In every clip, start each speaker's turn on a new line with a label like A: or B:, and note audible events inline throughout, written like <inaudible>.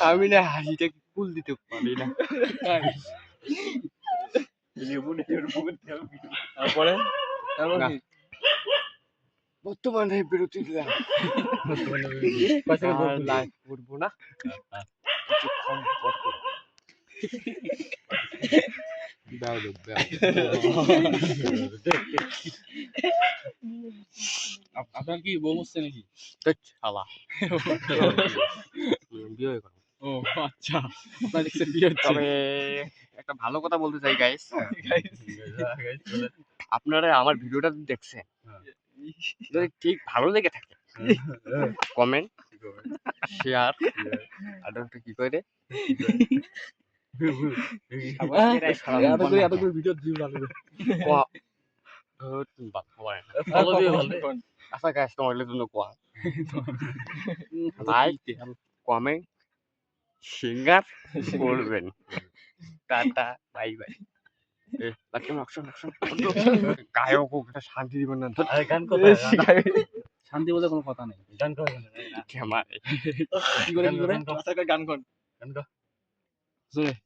A: আমি না হাসিটা কুল দিতে পারি না।
B: তারপরে?
A: বর্তমানে বিরতি দিলাম। লাইভ করব না? কিছুক্ষণ। দাও দাও, দাও।
C: আপনার কি বউ মরছে নাকি? <laughs>
A: বিয়ে হয়ে গেল।
C: ও আচ্ছা। আপনার দেখছেন বিয়ে হচ্ছে।
A: তবে একটা ভালো কথা বলতে চাই গাইস <laughs> আপনারা আমার ভিডিওটা যদি দেখছেন যদি ঠিক ভালো লেগে থাকে কমেন্ট শেয়ার আর একটা কি করে? <laughs> আচ্ছা গাইস তোমার জন্য কোয়া? লাইক কমেন্ট সিঙ্গার করবেন টাটা বাই বাই। গায়ক শান্তি দিবেন না। ধর
C: শান্তি বলে কোনো কথা নেই।
A: গান
C: কি করে কি করে?
B: গান কর।
C: জোরে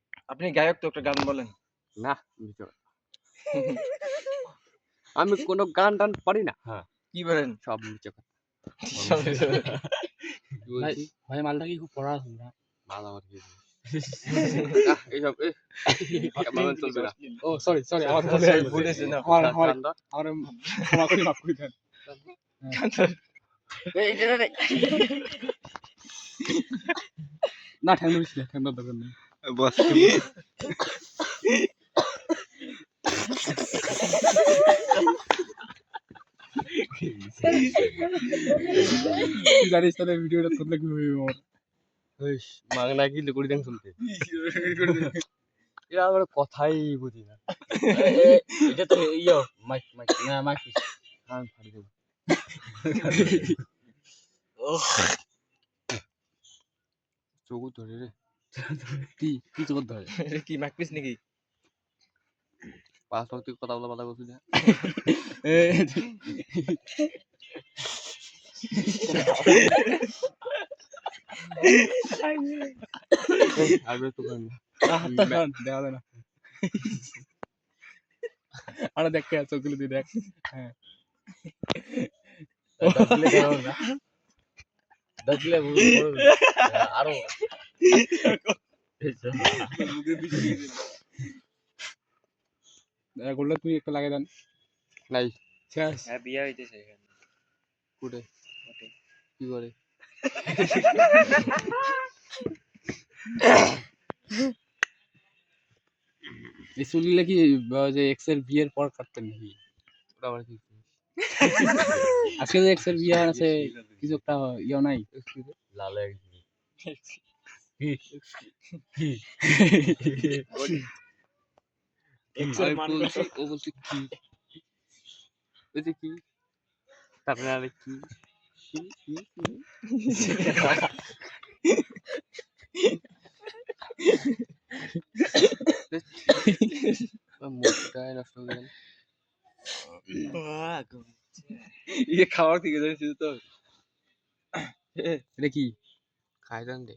B: আপনি গায়ক তো একটা গান বলেন।
A: না আমি কোনো গান টান পারি না।
B: কি বলেন?
A: সব কথা।
C: ভাই মালটা কি খুব পড়া তোমরা
A: ভালো আমার কি <laughs> এইসব না। <laughs>
C: ও সরি সরি আমার <laughs> ভুল হয়ে গেছে।
B: না।
C: আমার আমার আমার ক্ষমা করে মাফ করে দেন না না ঠ্যাং দরকার নেই জানিস তাহলে ভিডিওটা তোর লাগবে আমার
A: মাগনা কি লুকুড়ি দেন <laughs> এরা আবার কথাই বুঝি না।
D: এটা তো ইয়ো মাইক মাইক না মাইক
A: কান ফাড়ি দেবো। <laughs> চোখ ধরে রে। <laughs>
C: কি কি চোখ ধরে? <laughs>
B: কি মাকপিস নাকি?
A: পাঁচ ভক্তি কথা বলা কথা বলছি না?
C: এ,
A: আগে তো গান না।
C: দেখা না। আরে দেখ কে চোখগুলো দিয়ে দেখ। হ্যাঁ।
D: দেখলে
C: আরও। তুই একটা লাগিয়ে দেন।
A: নাই
C: শেষ
B: হ্যাঁ বিয়ে হইতেছে এখানে।
A: কুটে। কি করে?
C: এই চুলগুলো কি যে এক্সের বিয়ের পর কাটতেন নাকি?
A: ওটা আবার কি?
C: আজকে যে এক্সের বিয়ে আছে কিছু একটা ইয়ে নাই?
D: লালে
A: বলছি, ও বলছে কি বলছে কি তারপরে আরে কি কি কি কি আমার মুখটাই নষ্ট হয়ে গেল
B: ইয়ে খাওয়ার থেকে জানিস তো
C: এটা কি
A: খাই দেন দে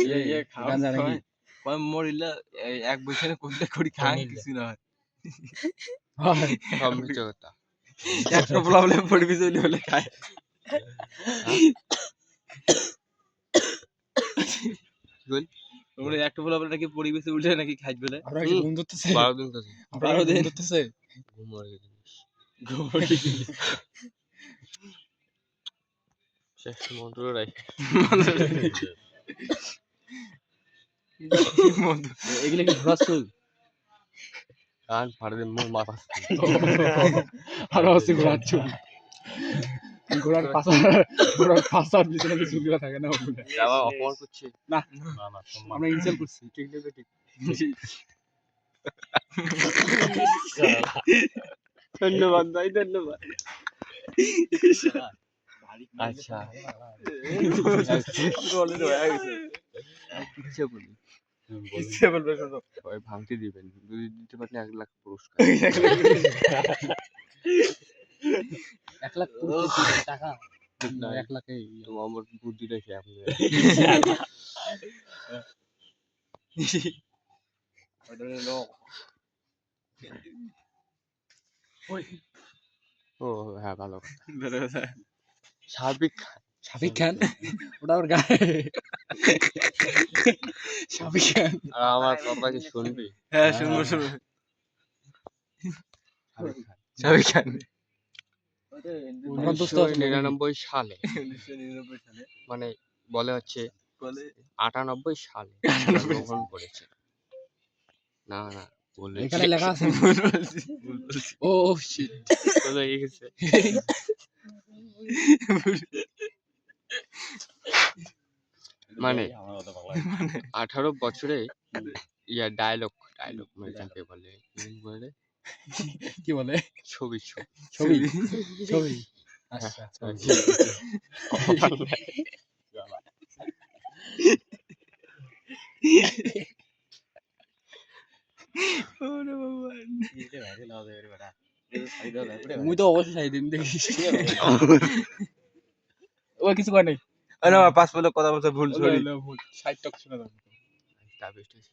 B: ইয়ে ইয়ে <laughs> কয় মরিলা এক বছরে করলে করি খান কিছু না হয়।
A: সব মিথ্যে কথা।
B: একটা প্রবলেম পড়বি চলে হলে খায়।
A: বল।
B: তোমরা একটা প্রবলেম নাকি পরিবেশে উঠে নাকি খাই বলে।
C: আমরা কি ঘুম ধরতেছে।
A: বারো দিন কাছে
C: আমরা কি ঘুম ধরতেছে।
A: ঘুম মরে গেছে শেষ মন্ত্র রাই <laughs>
C: এগুলো কি ঘোড়ার চুল?
A: কান ফাড়ে দিয়ে মোর মাথা
C: আর হচ্ছে ঘোড়ার চুল। ঘোড়ার পাশা ঘোড়ার পাশার পিছনে যে চুলগুলো থাকে না ওগুলো
A: আবার অপমান করছে।
C: না
D: না না
C: আমরা ইনসাল করছি। ঠিক নেবে ঠিক।
A: ধন্যবাদ ভাই ধন্যবাদ। আচ্ছা। ইচ্ছে বলি
B: ইচ্ছে বলবে শোনো
A: সবাই ভাঙতে দিবেন। যদি দিতে পারলে এক লাখ পুরস্কার।
C: এক লাখ টাকা।
A: না,
C: এক লাখে
A: আমার বুদ্ধি রেখে আপনি ও হ্যাঁ ভালো
C: সাবিক খান? ওটা ওর গায়ে। সাবিক খান।
A: আর আমার কথা কি শুনবি?
B: হ্যাঁ শুনব শুনব।
A: সাবিক খান। নিরানব্বই সালে।
B: উনিশশো নিরানব্বই সালে।
A: মানে বলে হচ্ছে আটানব্বই সালে গ্রহণ করেছে। না না বলে
C: এখানে লেখা আছে ও শিট
A: চলে গেছে। মানে
D: কথা
A: আঠারো বছরে ইয়া ডায়লগ ডায়লগ মানে যাকে বলে কি বলে?
C: কি বলে?
A: ছবি ছবি।
C: ছবি। ছবি। আচ্ছা <laughs> <laughs>
B: ওরে ভগবান
D: এটা ভাইরাল হওয়া যাবে রে বেটা এটা সাইড দাও পুরো
C: মুই তো অবশ্যই চাই দিম দেখিস ও কিছু কয় নাই
B: আরে আমার পাঁচ কথা বলতে ভুল সরি
C: ভুল ষাট টাকা শোনা যাবে
A: তা বেস্ট হয়েছে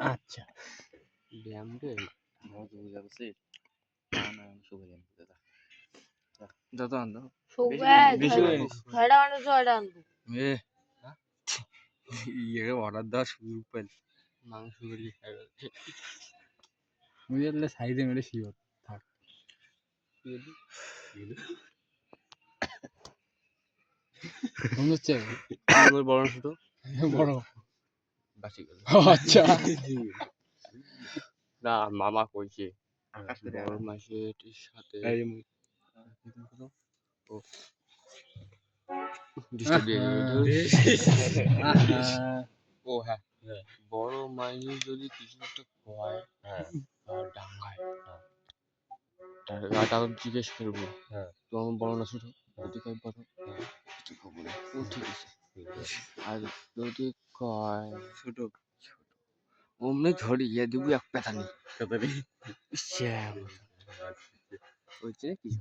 C: আচ্ছা
A: ব্যায়াম রে
D: আমার তো না না শুভ জানি দাদা
B: যত বেশি এ ইয়ে অর্ডার দেওয়া শুরু পেল
A: মাংস খাবে
C: মুই সাইডে মেরে শিওর মনে হচ্ছে?
A: বড় ছোট
C: বড়।
A: বাসি গেল
C: আচ্ছা।
A: না মামা কইছে
D: থেকে
A: বড় মাসের সাথে ও। <laughs> ও হ্যাঁ।
D: হ্যাঁ।
A: বড় মাইনে যদি কিছু একটা হয়
D: হ্যাঁ।
A: আর ডাঙ্গায়। তার জিজ্ঞেস করব।
D: হ্যাঁ।
A: তোমার বড় না ছোট? কয় বড়? কিছু খবর না ও ঠিক আছে। আর যদি কয়
B: ছোট।
A: অমনি ধরি ইয়ে দিব এক পেতানি। কিছু।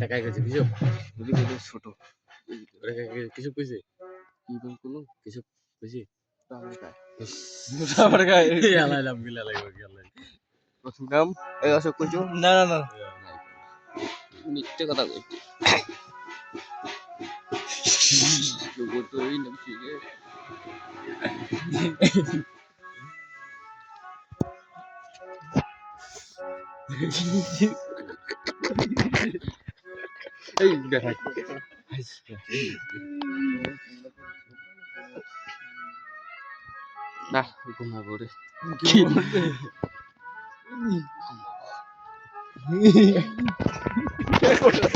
D: কাই কইছে কিছু
A: যদি ছোট।
D: কিছু কইছে
A: কি বল কোনো
D: কিছু কইছে
A: তাহলে গায়ে।
B: আমার গায়ে
D: আলাইলাম গিলা লাগবে গিলা
A: প্রথম নাম এই অশোক কইছো
B: না না না
A: মিথ্যে কথা কইছি তো এই নাম শিখে এই দেখা না ঘুমাবো রে।
B: কি <laughs>